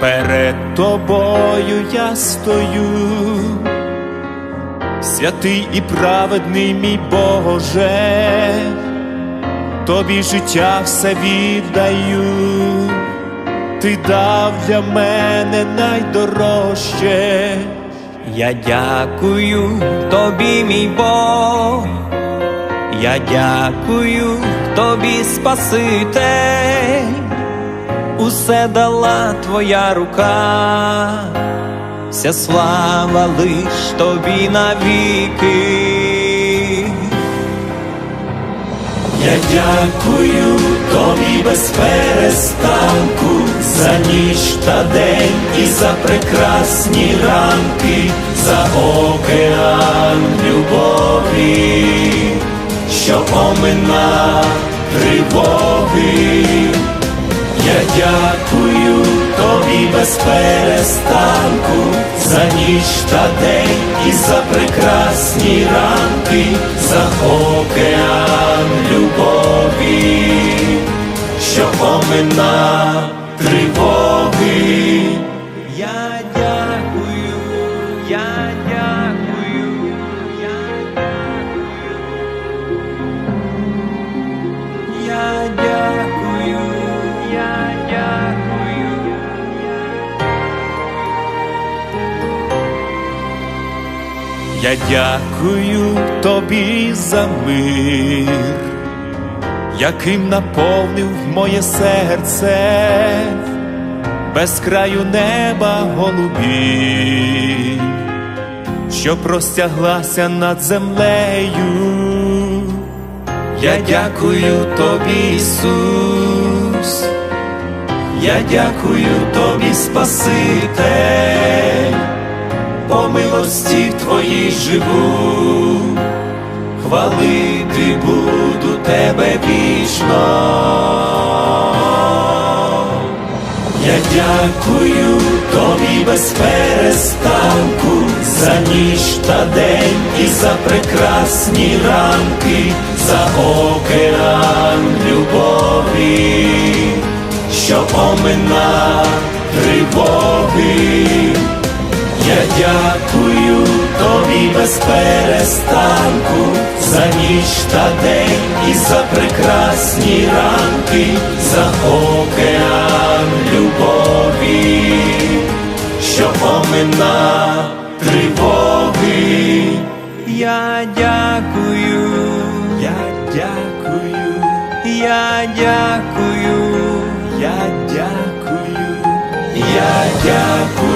перед тобою я стою, святий і праведний мій Боже, тобі життя все віддаю, ти дав для мене найдорожче. Я дякую тобі, мій Бог, я дякую тобі, Спаситель, усе дала твоя рука, вся слава лиш тобі навіки. Я дякую тобі без перестанку за ніч та день і за прекрасні ранки, за океан любові, що омина тривоги. Я дякую тобі без перестанку за ніч та день і за прекрасні ранки, за океан любові, що омина тривоги. Я дякую, я дякую, Я дякую тобі за мир, яким наповнив моє серце, без краю неба голубі, що простяглася над землею. Я дякую тобі, Ісус, я дякую тобі, Спаситель по милості твоїй живу, хвалити буду тебе вічно. Я дякую тобі без перестанку за ніч та день і за прекрасні ранки, за океан любові, що омина тривоги. Дякую тобі без перестанку за ніч та день і за прекрасні ранки, за океан любові, що омина тривоги. Я дякую, Я дякую, я дякую. я дякую, я дякую.